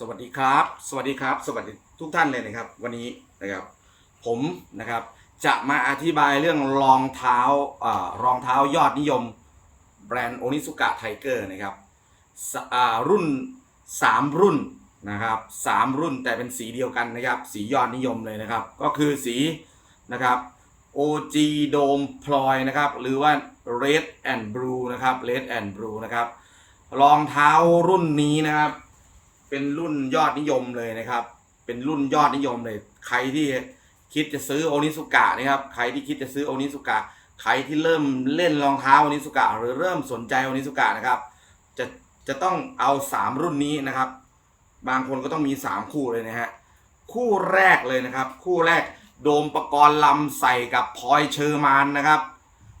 สวัสดีครับ สวัสดีครับ สวัสดีทุกท่านเลยนะครับ วันนี้นะครับ ผมนะครับจะมาอธิบายเรื่องรองเท้าอ่ารองเท้ายอดนิยม แบรนด์โอนิสุกะไทเกอร์นะครับอ่ารุ่น 3 รุ่นนะครับ3รุ่นแต่เป็นสีเดียวกันนะครับ สียอดนิยมเลยนะครับ ก็คือสีนะครับ OG Dome Ploy นะครับ หรือว่า Red and Blue นะครับ Red and Blue นะครับ รองเท้ารุ่นนี้นะครับ เป็นรุ่นยอดนิยมเลยนะครับ เป็นรุ่นยอดนิยมเลย ใครที่คิดจะซื้อโอนิสุกะนะครับ ใครที่คิดจะซื้อโอนิสุกะ ใครที่เริ่มเล่นรองเท้าโอนิสุกะ หรือเริ่มสนใจโอนิสุกะนะครับ จะจะต้องเอาสามรุ่นนี้นะครับ บางคนก็ต้องมีสามคู่เลยนะฮะ คู่แรกเลยนะครับ คู่แรกโดมประกรณ์ลำใส่กับพลอยเชอร์มานนะครับ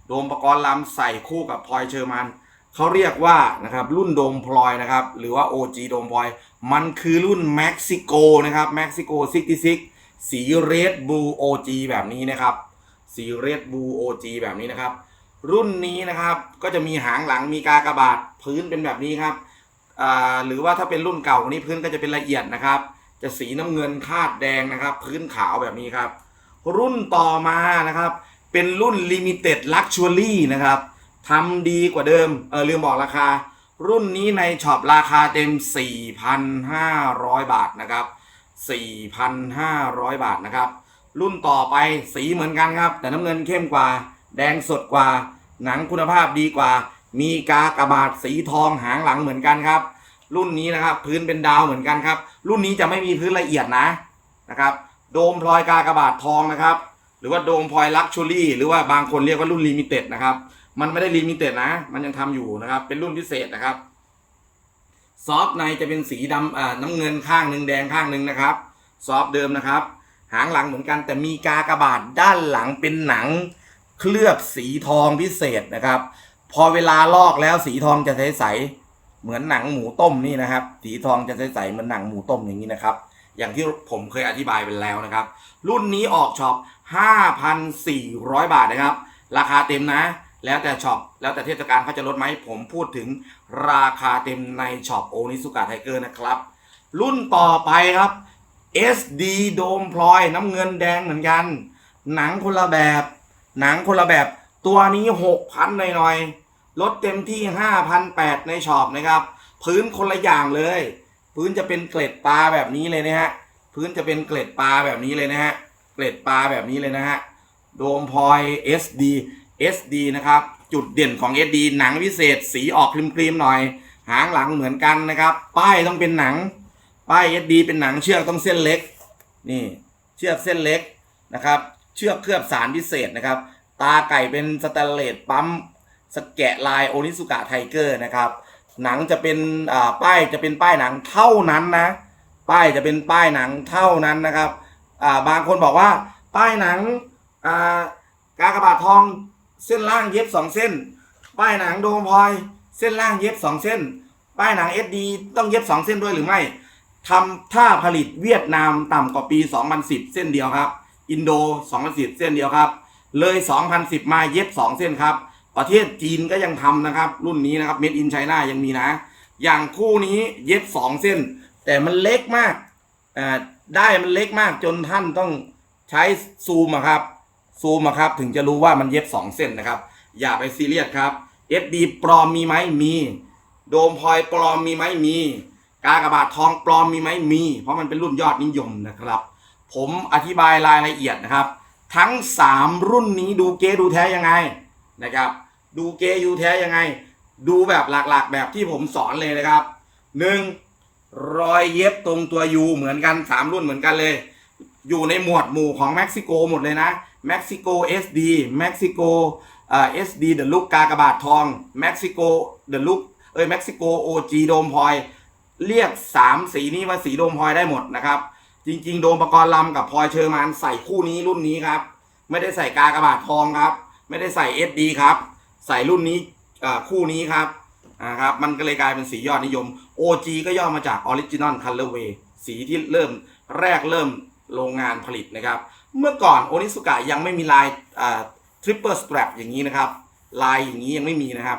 โดมประกรณ์ลำใส่คู่กับพลอยเชอร์มาน เขาเรียกว่านะครับรุ่นโดมพลอยนะครับหรือว่า OG โดมพลอย มันคือรุ่นเม็กซิโกนะครับเม็กซิโก66 สีเรดบูโอจีแบบนี้นะครับ สีเรดบูโอจีแบบนี้นะครับ รุ่นนี้นะครับก็จะมีหางหลังมีกากระบาทพื้นเป็นแบบนี้ครับอ่าหรือว่าถ้าเป็นรุ่นเก่านี้พื้นก็จะเป็นละเอียดนะครับ จะสีน้ำเงินคาดแดงนะครับ พื้นขาวแบบนี้ครับ รุ่นต่อมานะครับ เป็นรุ่น Limited Luxury นะครับ ทำดีกว่าเดิม เออลืมบอกราคา รุ่นนี้ในช็อปราคาเต็ม 4,500 บาทนะครับ 4,500 บาทนะครับ รุ่นต่อไปสีเหมือนกันครับ แต่น้ำเงินเข้มกว่า แดงสดกว่า หนังคุณภาพดีกว่า มีกากระบาทสีทองหางหลังเหมือนกันครับ รุ่นนี้นะครับพื้นเป็นดาวเหมือนกันครับ รุ่นนี้จะไม่มีพื้นละเอียดนะนะครับ โดมพลอยกากระบาททองนะครับ หรือว่าโดมพลอยลักชัวรี่ หรือว่าบางคนเรียกว่ารุ่นลิมิเต็ดนะครับ มันไม่ได้ลิมิเต็ดนะ มันยังทำอยู่นะครับ เป็นรุ่นพิเศษนะครับ ซอฟในจะเป็นสีดำอ่าน้ำเงินข้างหนึ่งแดงข้างหนึ่งนะครับ ซอฟเดิมนะครับ หางหลังเหมือนกันแต่มีกากระบาทด้านหลังเป็นหนังเคลือบสีทองพิเศษนะครับ พอเวลาลอกแล้วสีทองจะใสๆเหมือนหนังหมูต้มนี่นะครับ สีทองจะใสๆเหมือนหนังหมูต้มอย่างนี้นะครับ อย่างที่ผมเคยอธิบายไปแล้วนะครับ รุ่นนี้ออกช็อป 5,400 บาทนะครับ ราคาเต็มนะ แล้วแต่ช็อปแล้วแต่เทศกาลเขาจะลดไหมผมพูดถึงราคาเต็มในช็อปโอนิสุกะไทเกอร์นะครับ รุ่นต่อไปครับ SD โดมพลอยน้ำเงินแดงเหมือนกัน หนังคนละแบบ หนังคนละแบบตัวนี้ 6,000หน่อยๆลดเต็มที่ 5,800 ในช็อปนะครับ พื้นคนละอย่างเลย พื้นจะเป็นเกล็ดปลาแบบนี้เลยนะฮะพื้นจะเป็นเกล็ดปลาแบบนี้เลยนะฮะเกล็ดปลาแบบนี้เลยนะฮะโดมพลอย SD SD นะครับ จุดเด่นของ SD หนังพิเศษ สีออกครีมๆหน่อย หางหลังเหมือนกันนะครับ ป้ายต้องเป็นหนัง ป้าย SD เป็นหนังเชือกต้องเส้นเล็ก นี่เชือกเส้นเล็กนะครับ เชือกเคลือบสารพิเศษนะครับ ตาไก่เป็นสแตนเลสปั๊มสแกะลายโอนิสุกะไทเกอร์นะครับ หนังจะเป็นป้ายจะเป็นป้ายหนังเท่านั้นนะ ป้ายจะเป็นป้ายหนังเท่านั้นนะครับบางคนบอกว่าป้ายหนังอ่ากากบาททอง เส้นล่างเย็บสองเส้น ป้ายหนังโดมพลอย เส้นล่างเย็บสองเส้น ป้ายหนัง SD ต้องเย็บสองเส้นด้วยหรือไม่ทำถ้าผลิตเวียดนามต่ำกว่าปี 2010 เส้นเดียวครับ อินโด 2010 เส้นเดียวครับ เลย 2010 มาเย็บ 2 เส้นครับ ประเทศจีนก็ยังทำนะครับ รุ่นนี้นะครับเม็ดอินไชน่ายังมีนะ อย่างคู่นี้เย็บ 2 เส้น แต่มันเล็กมากอ่าได้มันเล็กมากจนท่านต้องใช้ซูมครับ ซูมครับถึงจะรู้ว่ามันเย็บ 2 เส้นนะครับ อย่าไปซีเรียสครับ FD ปลอมมีไหมมี โดมพลอยปลอมมีไหมมี กากระบาททองปลอมมีไหมมี เพราะมันเป็นรุ่นยอดนิยมนะครับ ผมอธิบายรายละเอียดนะครับ ทั้ง 3 รุ่นนี้ดูเกดูแท้ยังไงนะครับ ดูเกยูแท้ยังไง ดูแบบหลักๆ แบบที่ผมสอนเลยนะครับ 1. รอยเย็บตรงตัวยูเหมือนกัน 3 รุ่นเหมือนกันเลย อยู่ในหมวดหมู่ของเม็กซิโกหมดเลยนะ เม็กซิโก SD เม็กซิโกเอ่อ SD เดอะลุกกากระบาททองเม็กซิโกเดอะลุกเอ้ยเม็กซิโก OG โดมพลอย เรียก 3 สีนี้ว่าสีโดมพลอยได้หมดนะครับ จริง ๆ โดมประกรณ์ลำกับพลอยเชอร์มานใส่คู่นี้รุ่นนี้ครับ ไม่ได้ใส่กากระบาททองครับ ไม่ได้ใส่ SD ครับ ใส่รุ่นนี้เอ่อคู่นี้ครับอ่าครับมันก็เลยกลายเป็นสียอดนิยม OG ก็ย่อมาจาก Original Colorway สีที่เริ่มแรกเริ่มโรงงานผลิตนะครับ เมื่อก่อนโอนิสุกะยังไม่มีลายอ่า triple strap อย่างนี้นะครับ ลายอย่างนี้ยังไม่มีนะครับ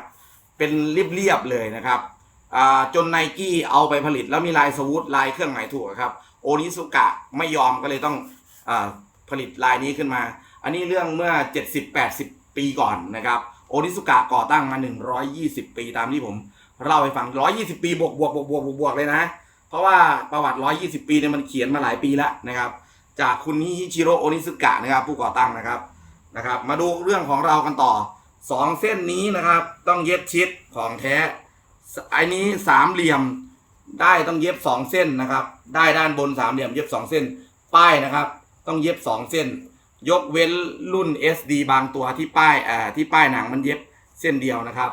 เป็นเรียบๆเลยนะครับจนไนกี้เอาไปผลิตแล้วมีลายสวูทลายเครื่องหมายถูกครับโอนิสุกะไม่ยอมก็เลยต้องอผลิตลายนี้ขึ้นมา อันนี้เรื่องเมื่อ 70-80 ปีก่อนนะครับโอนิสุกะก่อตั้งมา 120 ปีตามที่ผมเล่าให้ฟัง 120 ปีบวกบวกบวกบวกบวกเลยนะ เพราะว่าประวัติ 120 ปีเนี่ยมันเขียนมาหลายปีแล้วนะครับ จากคุณนิฮิชิโร่โอนิสุกะนะครับ ผู้ก่อตั้งนะครับนะครับ มาดูเรื่องของเรากันต่อสองเส้นนี้นะครับ ต้องเย็บชิดของแท้ไอ้นี้สามเหลี่ยมได้ต้องเย็บสองเส้นนะครับ ได้ด้านบนสามเหลี่ยมเย็บสองเส้น ป้ายนะครับ ต้องเย็บสองเส้น ยกเว้นรุ่น SD บางตัวที่ป้ายอ่าที่ป้ายหนังมันเย็บเส้นเดียวนะครับ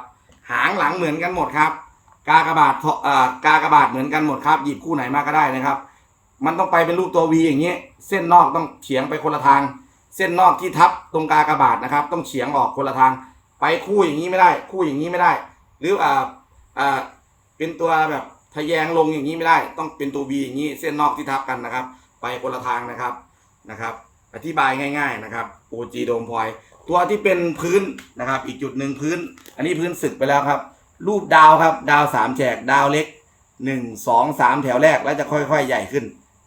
หางหลังเหมือนกันหมดครับ กากระบาทเอ่อกากบาทเหมือนกันหมดครับ หยิบคู่ไหนมาก็ได้นะครับ มันต้องไปเป็นรูปตัว V อย่างเงี้ยเส้นนอกต้องเฉียงไปคนละทาง เส้นนอกที่ทับตรงกากระบาทนะครับ ต้องเฉียงออกคนละทาง ไปคู่อย่างนี้ไม่ได้ คู่อย่างนี้ไม่ได้ หรืออ่าอ่าเป็นตัวแบบทะแยงลงอย่างนี้ไม่ได้ ต้องเป็นตัว V อย่างนี้ เส้นนอกที่ทับกันนะครับ ไปคนละทางนะครับนะครับ อธิบายง่าย ๆนะครับ OG โดมพอยตัวที่เป็นพื้นนะครับ อีกจุดหนึ่งพื้น อันนี้พื้นสึกไปแล้วครับ รูปดาวครับ ดาวสามแฉกดาวเล็กหนึ่งสองสามแถวแรกแล้วจะค่อยๆ ใหญ่ขึ้น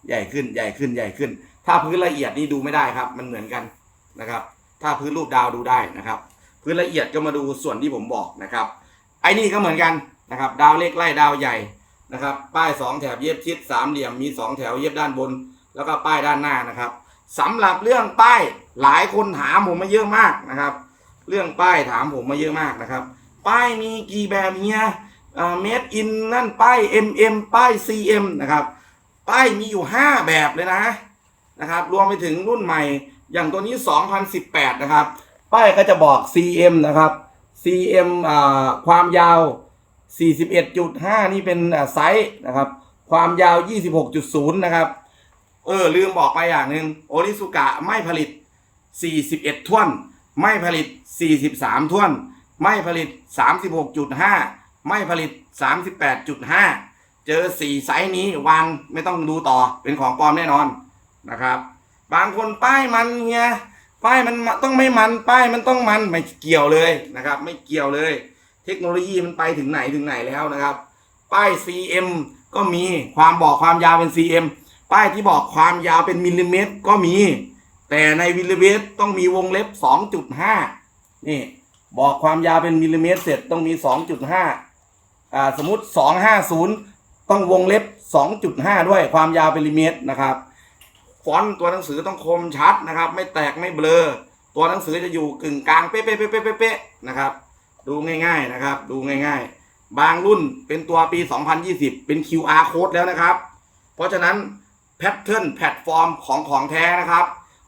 ใหญ่ขึ้นใหญ่ขึ้นใหญ่ขึ้น ถ้าพื้นละเอียดนี่ดูไม่ได้ครับ มันเหมือนกันนะครับ ถ้าพื้นรูปดาวดูได้นะครับ พื้นละเอียดก็มาดูส่วนที่ผมบอกนะครับ ไอ้นี่ก็เหมือนกันนะครับ ดาวเล็กไล่ดาวใหญ่นะครับ ป้ายสองแถบเย็บชิดสามเหลี่ยมมีสองแถวเย็บด้านบน แล้วก็ป้ายด้านหน้านะครับสำหรับเรื่องป้ายหลายคนถามผมมาเยอะมากนะครับ เรื่องป้ายถามผมมาเยอะมากนะครับ ป้ายมีกี่แบบเนี้ยเมดอินนั่นป้าย MM ป้าย CM นะครับ ป้ายมีอยู่ 5 แบบเลยนะนะครับ รวมไปถึงรุ่นใหม่ อย่างตัวนี้ 2018 นะครับ ป้ายก็จะบอก CM นะครับ CM อ่าความยาว 41.5 นี่เป็นไซส์นะครับ ความยาว 26.0 นะครับ เออ ลืมบอกไปอย่างหนึ่งโอริสุกะไม่ผลิต 41 ท่วน ไม่ผลิต 43 ท่วน ไม่ผลิต 36.5 ไม่ผลิต 38.5 เจอ4ไซส์นี้วางไม่ต้องดูต่อเป็นของปลอมแน่นอนนะครับ บางคนป้ายมันเฮียป้ายมันต้องไม่มันป้ายมันต้องมันไม่เกี่ยวเลยนะครับ ไม่เกี่ยวเลย เทคโนโลยีมันไปถึงไหนถึงไหนแล้วนะครับ ป้าย CM ก็มีความบอกความยาวเป็น CM ป้ายที่บอกความยาวเป็นมิลลิเมตรก็มี แต่ในมิลลิเมตรต้องมีวงเล็บ 2.5 นี่ บอกความยาวเป็นมิลลิเมตรเสร็จต้องมี 2.5อ่าสมมติ 250 ต้องวงเล็บ 2.5 ด้วยความยาวเป็นมิลิเมตรนะครับฟอนต์ตัวหนังสือต้องคมชัดนะครับ ไม่แตกไม่เบลอ ตัวหนังสือจะอยู่กึ่งกลางเป๊ะๆๆๆๆนะครับ ดูง่ายๆนะครับ ดูง่ายๆ บางรุ่นเป็นตัวปี 2020 เป็น QR code แล้วนะครับ เพราะฉะนั้นแพทเทิร์นแพลตฟอร์มของของแท้นะครับ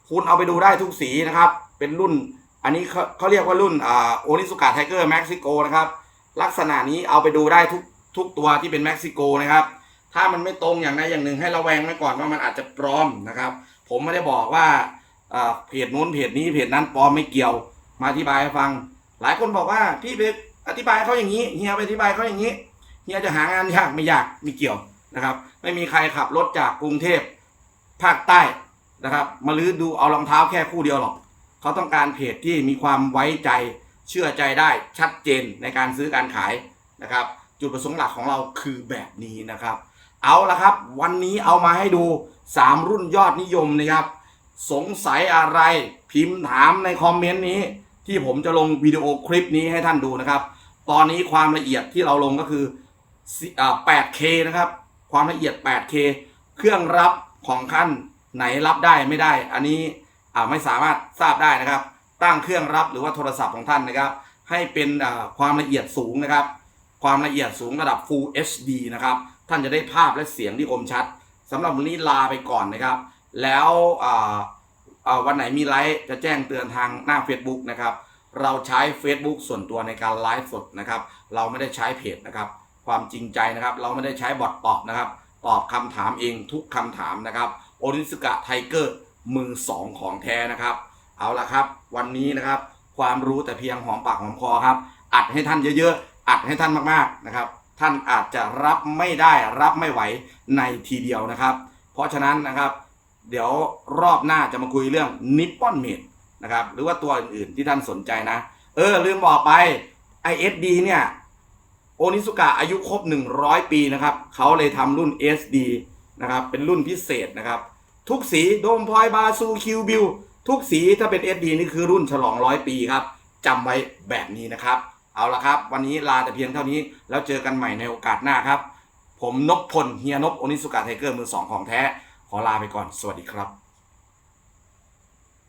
คุณเอาไปดูได้ทุกสีนะครับ เป็นรุ่น อันนี้เขาเขาเรียกว่ารุ่นอ่าโอนิสุกะไทเกอร์เม็กซิโกนะครับ ลักษณะนี้เอาไปดูได้ทุก ทุกตัวที่เป็นเม็กซิโกนะครับ ถ้ามันไม่ตรงอย่างใดอย่างหนึ่งให้ระแวงไว้ก่อนว่ามันอาจจะปลอมนะครับ ผมไม่ได้บอกว่าเพจนู้นเพจนี้เพจนั้นปลอมไม่เกี่ยว มาอธิบายให้ฟัง หลายคนบอกว่าพี่ไปอธิบายเขาอย่างนี้เฮียไปอธิบายเขาอย่างนี้เฮียจะหางานยากไม่ยากไม่เกี่ยวนะครับ ไม่มีใครขับรถจากกรุงเทพภาคใต้นะครับ มาลื้อดูเอารองเท้าแค่คู่เดียวหรอกเขาต้องการเพจที่มีความไว้ใจเชื่อใจได้ชัดเจนในการซื้อการขายนะครับ จุดประสงค์หลักของเราคือแบบนี้นะครับ เอาละครับ วันนี้เอามาให้ดู 3 รุ่นยอดนิยมนะครับ สงสัยอะไรพิมพ์ถามในคอมเมนต์นี้ ที่ผมจะลงวิดีโอคลิปนี้ให้ท่านดูนะครับ ตอนนี้ความละเอียดที่เราลงก็คือ 8K นะครับ ความละเอียด 8K เครื่องรับของท่านไหนรับได้ไม่ได้ อันนี้ไม่สามารถทราบได้นะครับ ตั้งเครื่องรับหรือว่าโทรศัพท์ของท่านนะครับ ให้เป็นความละเอียดสูงนะครับ ความละเอียดสูงระดับ Full HD นะครับ ท่านจะได้ภาพและเสียงที่คมชัดสำหรับวันนี้ลาไปก่อนนะครับ แล้ววันไหนมีไลฟ์จะแจ้งเตือนทางหน้า Facebook นะครับ เราใช้ Facebook ส่วนตัวในการไลฟ์สดนะครับ เราไม่ได้ใช้เพจนะครับ ความจริงใจนะครับ เราไม่ได้ใช้บอทตอบนะครับ ตอบคำถามเองทุกคำถามนะครับ โอริสกะไทเกอร์มือสองของแท้นะครับ เอาละครับ วันนี้นะครับ ความรู้แต่เพียงหอมปากหอมคอครับ อัดให้ท่านเยอะๆ อัดให้ท่านมากๆนะครับ ท่านอาจจะรับไม่ได้รับไม่ไหวในทีเดียวนะครับ เพราะฉะนั้นนะครับ เดี๋ยวรอบหน้าจะมาคุยเรื่องนิปปอนเมดนะครับหรือว่าตัวอื่นๆที่ท่านสนใจนะ เออ ลืมบอกไป ISD เนี่ยโอนิสุกะอายุครบ 100 ปีนะครับเขาเลยทำรุ่น SD นะครับเป็นรุ่นพิเศษนะครับ ทุกสีโดมพลอยบาซูคิวบิวทุกสีถ้าเป็น SD นี่คือรุ่นฉลองร้อยปีครับจำไว้แบบนี้นะครับ เอาละครับ วันนี้ลาแต่เพียงเท่านี้ แล้วเจอกันใหม่ในโอกาสหน้าครับ ผมนพพลเฮียนพโอนิสุกาไทเกอร์มือสองของแท้ ขอลาไปก่อน สวัสดีครับ